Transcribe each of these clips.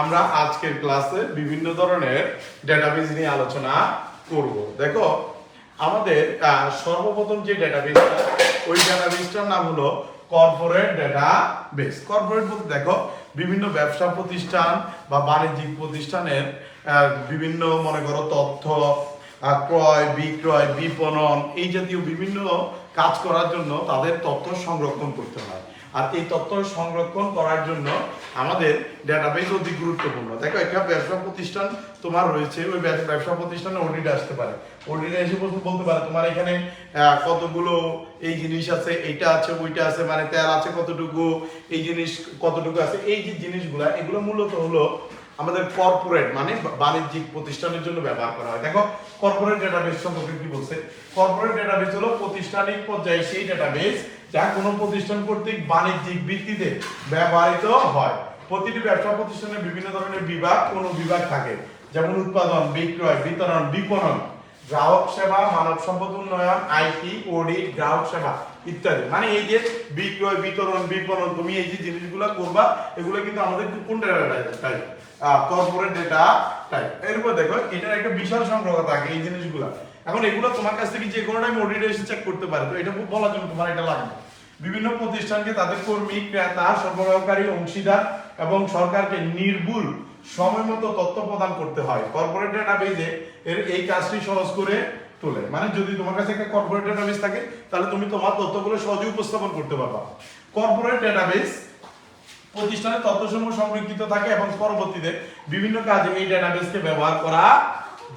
আমরা আজকের ক্লাসে বিভিন্ন ধরনের ডেটাবেজ নিয়ে আলোচনা করব। দেখো, আমাদের সর্বপ্রথম যে ডেটাবেজটা ওই ডেটাবেজটার নাম হলো কর্পোরেট ডেটাবেস কর্পোরেট বলতে দেখো, বিভিন্ন ব্যবসা প্রতিষ্ঠান বা বাণিজ্যিক প্রতিষ্ঠানের বিভিন্ন, মনে করো, তথ্য ক্রয়, বিক্রয়, বিপণন, এই জাতীয় বিভিন্ন কাজ করার জন্য তাদের তথ্য সংরক্ষণ করতে হয়। আর এই তথ্য সংরক্ষণ করার জন্য আমাদের ডেটাবেস অতি গুরুত্বপূর্ণ। দেখো, একটা ব্যবসা প্রতিষ্ঠান তোমার রয়েছে, ওই ব্যব- ব্যবসা প্রতিষ্ঠানে অডিট আসতে পারে। অডিটে এসে বলতে পারে, তোমার এখানে কতগুলো এই জিনিস আছে, এইটা আছে, ওইটা আছে মানে তেল আছে কতটুকু, এই জিনিস কতটুকু আছে? এই যে জিনিসগুলা, এগুলো মূলত হলো আমাদের কর্পোরেট মানে বাণিজ্যিক প্রতিষ্ঠানের জন্য ব্যবহার করা হয়। দেখো কর্পোরেট ডেটাবেস সম্পর্কে কি বলছে? কর্পোরেট ডেটাবেস হলো প্রতিষ্ঠানিক পর্যায়ে সেই ডেটাবেস যা কোনো প্রতিষ্ঠান কর্তৃক বাণিজ্যিক ভিত্তিতে ব্যবহৃত হয়। প্রতিটি ব্যবসা প্রতিষ্ঠানে বিভিন্ন ধরনের বিভাগ, কোনো বিভাগ থাকে। যেমন উৎপাদন, বিক্রয়, বিতরণ, বিপণন। গ্রাহক সেবা, মানব সম্পদ উন্নয়ন আইটি অডিট, গ্রাহক সেবা ইত্যাদি। মানে এই যে বিক্রয়, বিতরণ, বিপণন, তুমি এই যে জিনিসগুলো করবা, এগুলো কিন্তু আমাদের কোন টাইপ কর্পোরেট ডেটা টাইপ এরপর দেখো, এটার একটা বিশাল সংগ্রহ থাকে এই জিনিসগুলো। এখন এগুলো তোমার কাছ থেকে যে কোনো টাইম অডিট এসে চেক করতে পারে তো এটা বলার জন্য তোমার এটা লাগবে। বিভিন্ন প্রতিষ্ঠানকে তাদের কর্মী, ক্রেতা, সরবরাহকারী, অংশীদার এবং সরকারকে নির্ভুল সময় মতো তথ্য প্রদান করতে হয়। কর্পোরেট ডেটাবেজে এর এই কাজটি সহজ করে তোলে। মানে যদি তোমার কাছে একটা কর্পোরেট ডেটাবেস থাকে, তাহলে তুমি তোমার তথ্যগুলো সহজে উপস্থাপন করতে পারবা। কর্পোরেট ডেটাবেস প্রতিষ্ঠানের তথ্যসমূহ সংরক্ষিত থাকে এবং পরবর্তীতে বিভিন্ন কাজে এই ডেটাবেসকে ব্যবহার করা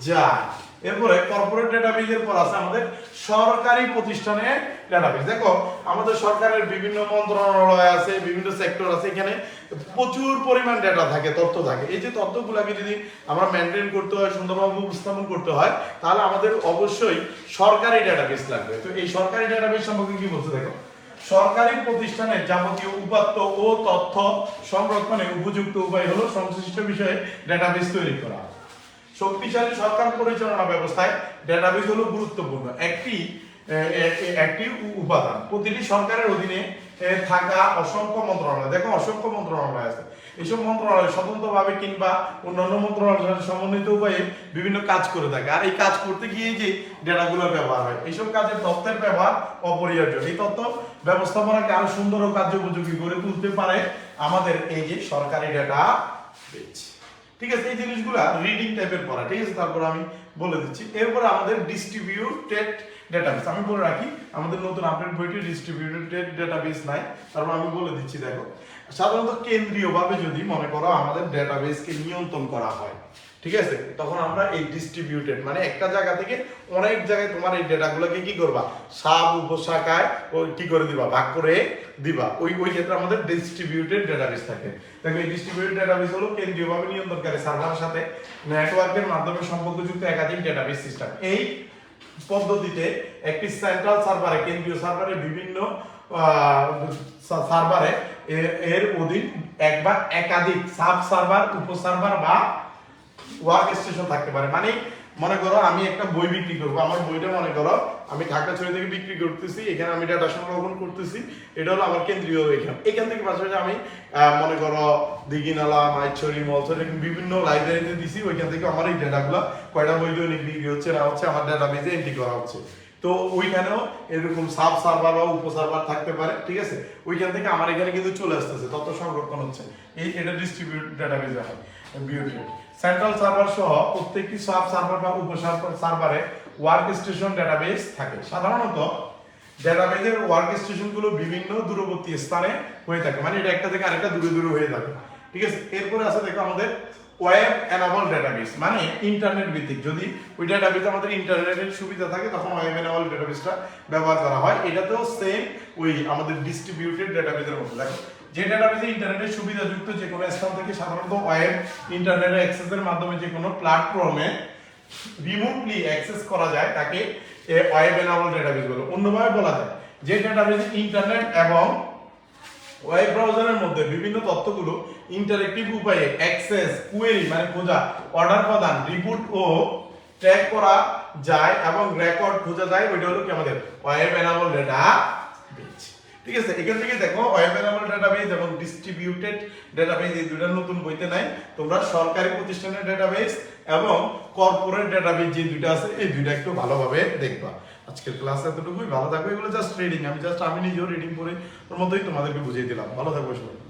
যায়। এরপরে কর্পোরেট ডেটাবেজের পর আছে আমাদের সরকারি প্রতিষ্ঠানের ডেটাবেজ দেখো, আমাদের সরকারের বিভিন্ন মন্ত্রণালয় আছে, বিভিন্ন সেক্টর আছে, এখানে প্রচুর পরিমাণ ডেটা থাকে, তথ্য থাকে। এই যে তথ্যগুলোকে যদি আমরা মেনটেন করতে হয়, সুন্দরভাবে উপস্থাপন করতে হয়, তাহলে আমাদের অবশ্যই সরকারি ডেটাবেস লাগবে। তো এই সরকারি ডেটাবেস সম্পর্কে কি বলছে দেখো? সরকারি প্রতিষ্ঠানের যাবতীয় উপাত্ত ও তথ্য সংরক্ষণে উপযুক্ত উপায় হলো সংশ্লিষ্ট বিষয়ে ডেটাবেজ তৈরি করা। শক্তিশালী সরকার পরিচালনা ব্যবস্থায় ডেটাবেস হলো গুরুত্বপূর্ণ। একটি একটি উপাদান। প্রতিটি সরকারের অধীনে থাকা অসংখ্য মন্ত্রণালয়। দেখো, অসংখ্য মন্ত্রণালয় আছে। এইসব মন্ত্রণালয় স্বতন্ত্রভাবে কিংবা অন্যান্য মন্ত্রণালয়ের সমন্বিত উপায়ে বিভিন্ন কাজ করে থাকে। আর এই কাজ করতে গিয়ে যে ডেটাগুলো ব্যবহার হয়, এইসব কাজে তথ্যের ব্যবহার অপরিহার্য। এই তথ্য ব্যবস্থাপনাকে আরও সুন্দর ও কার্যোপযোগী করে তুলতে পারে আমাদের এই যে সরকারি ডেটা ঠিক আছে, এই জিনিসগুলো রিডিং টাইপের পড়া, ঠিক আছে? তারপর আমি বলে দিচ্ছি। এরপরে আমাদের ডিস্ট্রিবিউটেড ডেটাবেস আমি বলে রাখি, আমাদের নতুন আপডেট বইটি ডিস্ট্রিবিউটেড ডেটাবেস নাই। তারপর আমি বলে দিচ্ছি, দেখো। সাধারণত কেন্দ্রীয়ভাবে যদি মনে করো আমাদের ডেটাবেসকে নিয়ন্ত্রণ করা হয় ঠিক আছে? তখন আমরা এই ডিস্ট্রিবিউটেড মানে একটা জায়গা থেকে অনেক জায়গায় তোমার এই ডেটাগুলোকে কি করবা? সাব উপশাখায় ওই কি করে দিবা? ভাগ করে দিবা। ওই ওই ক্ষেত্রে আমাদের ডিস্ট্রিবিউটেড ডেটাবেস থাকে। দেখো, এই ডিস্ট্রিবিউটেড ডেটাবেস হলো কেন্দ্রীয়ভাবে নিয়ন্ত্রণকারী সার্ভারের সাথে নেটওয়ার্কের মাধ্যমে সম্পর্কযুক্ত একাধিক ডেটাবেস সিস্টেম এই পদ্ধতিতে একটি সেন্ট্রাল সার্ভারে কেন্দ্রীয় সার্ভারে বিভিন্ন সার্ভারে এর অধীন এক বা একাধিক সাব সার্ভার উপ সার্ভার বা ওয়ার্ক স্টেশন থাকতে পারে। মানে মনে করো আমি একটা বই বিক্রি করব। আমার বইটা মনে করো আমি ঢাকা ছড়ি থেকে বিক্রি করতেছি, এখানে আমি ডাটা সংরক্ষণ করতেছি, এটা হলো আমার কেন্দ্রীয় এখান এখান থেকে পাশাপাশি আমি মনে করো দিঘিনালা, মাইছড়ি, মলছড়ি বিভিন্ন লাইব্রেরিতে দিছি, ওইখান থেকে আমার এই ডেটাগুলো কয়টা বই দৈনিক বিক্রি হচ্ছে, না হচ্ছে, আমার ডেটাবেজে এন্ট্রি করা হচ্ছে। তো ওইখানেও এরকম সাব সার্ভার বা উপ সার্ভার থাকতে পারে, ঠিক আছে? ওইখান থেকে আমার এখানে কিন্তু চলে আসতেছে, তথ্য সংরক্ষণ হচ্ছে। এই, এটা ডিস্ট্রিবিউট ডেটাবেজে হয় বিউটেড সেন্ট্রাল সার্ভার সহ প্রত্যেকটি সাব সার্ভার বা উপ সার্ভারে ওয়ার্ক স্টেশন ডেটাবেস থাকে। সাধারণত ডেটাবেজের ওয়ার্ক স্টেশনগুলো বিভিন্ন দূরবর্তী স্থানে হয়ে থাকে। মানে এটা একটা থেকে আরেকটা দূরে দূরে হয়ে থাকে। ঠিক আছে? এরপরে আছে দেখো আমাদের ওয়েব এনাবল ডেটাবেস মানে ইন্টারনেট ভিত্তিক। যদি ওই ডেটাবেসে আমাদের ইন্টারনেটের সুবিধা থাকে, তখন ওয়েব এনাবল ডেটাবেসটা ব্যবহার করা হয়। এটাতেও সেম ওই আমাদের ডিস্ট্রিবিউটেড ডেটাবেসের মতো দেখো, যে ডেটাবেসে ইন্টারনেটের সুবিধাযুক্ত যে কোনো স্থান থেকে সাধারণত ওয়েব ইন্টারনেটের অ্যাক্সেসের মাধ্যমে যে কোনো প্ল্যাটফর্মে রিমোটলি অ্যাক্সেস করা যায়, তাকে ওয়েব এনাবল ডেটাবেস বলে। অন্যভাবে বলা যায়, যে ডেটাবেসে ইন্টারনেট এবং ওয়েব ব্রাউজারের মধ্যে বিভিন্ন তথ্যগুলো ইন্টারেক্টিভ উপায়ে অ্যাক্সেস কুয়েরি মানে খোঁজা অর্ডার প্রদান রিপোর্ট ও ট্র্যাক করা যায় এবং রেকর্ড খোঁজা যায়, ওইটা হলো কি আমাদের ওয়েব এনাবল ডেটা ঠিক আছে, এখান থেকে দেখো ওয়েব অ্যাভেলেবল ডেটাবেস এবং ডিস্ট্রিবিউটেড ডেটাবেস এই দুইটা নতুন বইতে নাই। তোমরা সরকারি প্রতিষ্ঠানের ডেটাবেস এবং কর্পোরেট ডেটাবেস যে দুইটা আছে, এই দুইটা একটু ভালোভাবে দেখবা। আজকের ক্লাস এতটুকুই, ভালো থাকবে, এগুলো জাস্ট রিডিং আমি জাস্ট আমি নিজেও রিডিং করে ওর মধ্যেই তোমাদেরকে বুঝিয়ে দিলাম। ভালো থাকবে সবাই।